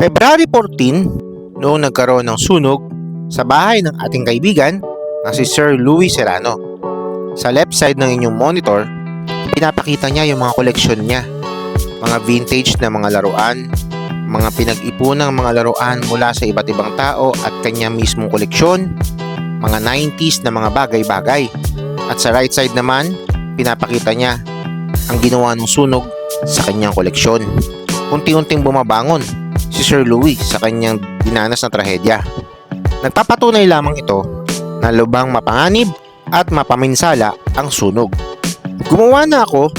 February 14, noong nagkaroon ng sunog sa bahay ng ating kaibigan na si Sir Louis Serrano. Sa left side ng inyong monitor, pinapakita niya yung mga koleksyon niya. Mga vintage na mga laruan, mga pinag-ipunang mga laruan mula sa iba't ibang tao at kanya mismong koleksyon, mga 90s na mga bagay-bagay. At sa right side naman, pinapakita niya ang ginawa ng sunog sa kanyang koleksyon. Unti-unting bumabangon si Sir Louis sa kanyang dinanas na trahedya. Nagpapatunay lamang ito na lubang mapanganib at mapaminsala ang sunog. Gumawa na ako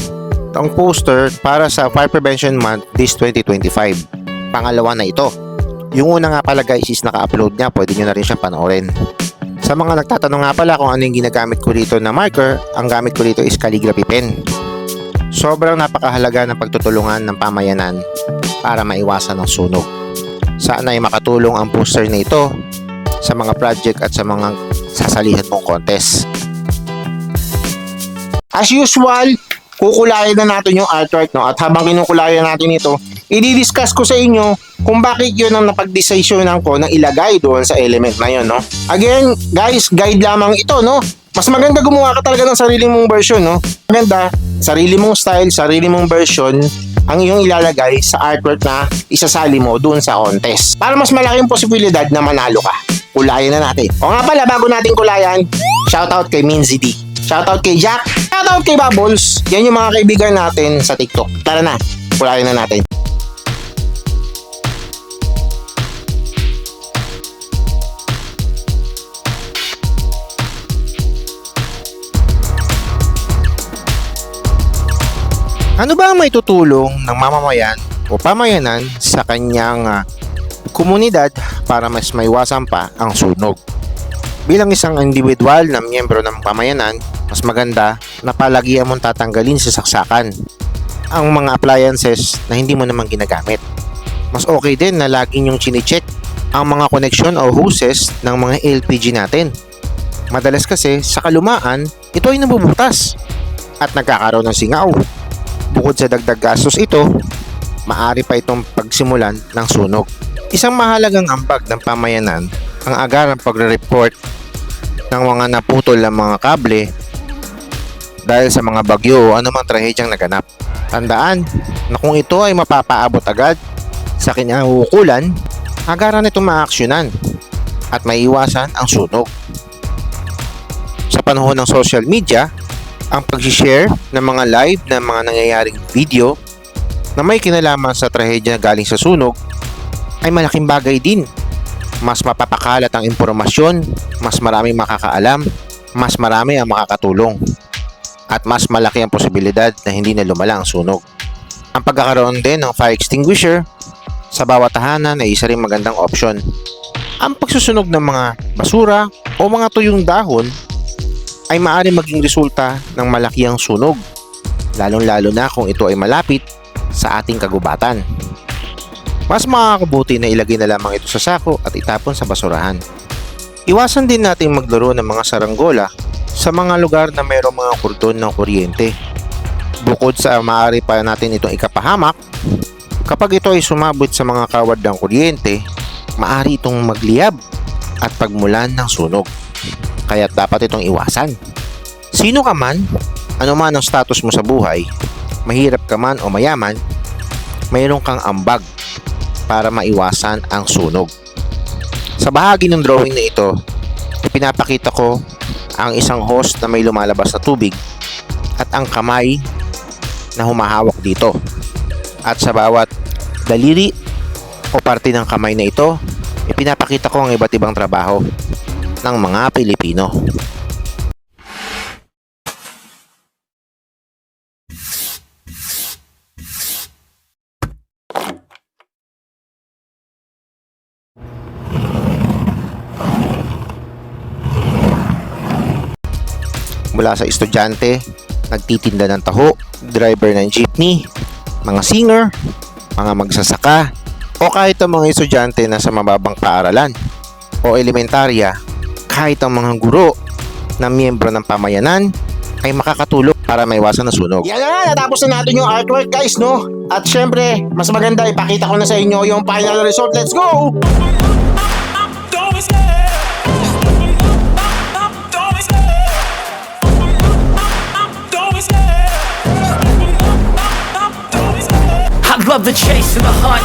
ng poster para sa Fire Prevention Month this 2025. Pangalawa na ito. Yung una nga pala guys is naka-upload niya, pwede nyo na rin siyang panoorin. Sa mga nagtatanong nga pala kung ano yung ginagamit ko dito na marker, ang gamit ko dito is calligraphy pen. Sobrang napakahalaga ng pagtutulungan ng pamayanan para maiwasan ang sunog. Sana ay makatulong ang poster na ito sa mga project at sa mga sasalihan mong contest. As usual, kukulayan na natin yung artwork no? at habang kinukulayan natin ito, i-discuss ko sa inyo kung bakit yun ang napag-decisionan ko na ilagay doon sa element na yun. No? Again, guys, guide lamang ito. No? Mas maganda gumawa ka talaga ng sarili mong version. No? Maganda, sarili mong style, sarili mong version ang iyong ilalagay sa artwork na isasali mo doon sa contest. Para mas malaking posibilidad na manalo ka. Kulayan na natin. O nga pala, bago natin kulayan, shoutout kay Minzy D. Shoutout kay Jack. Shoutout kay Bubbles. Yan yung mga kaibigan natin sa TikTok. Tara na, kulayan na natin. Ano ba ang may tutulong ng mamamayan o pamayanan sa kanyang ah, komunidad para mas maiwasan pa ang sunog? Bilang isang individual na miyembro ng pamayanan, mas maganda na palagian mong tatanggalin sa saksakan ang mga appliances na hindi mo naman ginagamit. Mas okay din na lagi nyong chinecheck ang mga koneksyon o hoses ng mga LPG natin. Madalas kasi sa kalumaan, ito ay nabubutas at nagkakaroon ng singaw. Bukod sa dagdag gastos ito, maari pa itong pagsimulan ng sunog. Isang mahalagang ambag ng pamayanan ang agarang pagre-report ng mga naputol ng mga kable dahil sa mga bagyo o anumang trahedyang naganap. Tandaan na kung ito ay mapapaabot agad sa kinahukulan, agaran itong maaksyonan at maiiwasan ang sunog. Sa panahon ng social media, ang pag-share ng mga live na mga nangyayaring video na may kinalaman sa trahedya galing sa sunog ay malaking bagay din. Mas mapapakalat ang impormasyon, mas maraming makakaalam, mas marami ang makakatulong, at mas malaki ang posibilidad na hindi na lumala ang sunog. Ang pagkakaroon din ng fire extinguisher sa bawat tahanan ay isa ring magandang option. Ang pagsusunog ng mga basura o mga tuyong dahon ay maaari maging resulta ng malakiang sunog, lalong-lalo na kung ito ay malapit sa ating kagubatan. Mas makakabuti na ilagay na lamang ito sa sako at itapon sa basurahan. Iwasan din natin maglaro ng mga saranggola sa mga lugar na mayroong mga kordon ng kuryente. Bukod sa maaari pa natin itong ikapahamak, kapag ito ay sumabot sa mga kawad ng kuryente, maaari itong magliyab at pagmulan ng sunog kaya dapat itong iwasan. Sino ka man, ano man ang status mo sa buhay, mahirap ka man o mayaman, mayroon kang ambag para maiwasan ang sunog. Sa bahagi ng drawing na ito, ipinapakita ko ang isang hose na may lumalabas na tubig at ang kamay na humahawak dito. At sa bawat daliri o parte ng kamay na ito, ipinapakita ko ang iba't ibang trabaho ng mga Pilipino. Mula sa estudyante, nagtitinda ng taho, driver ng jeepney, mga singer, mga magsasaka, o kahit ang mga estudyante na sa mababang paaralan o elementarya kahit ang mga guro na miyembro ng pamayanan ay makakatulong para maiwasan ang sunog. Yan na nga, natapos na natin yung artwork guys, no? At syempre, mas maganda ipakita ko na sa inyo yung final result. Let's go! I love the chase and the hunt.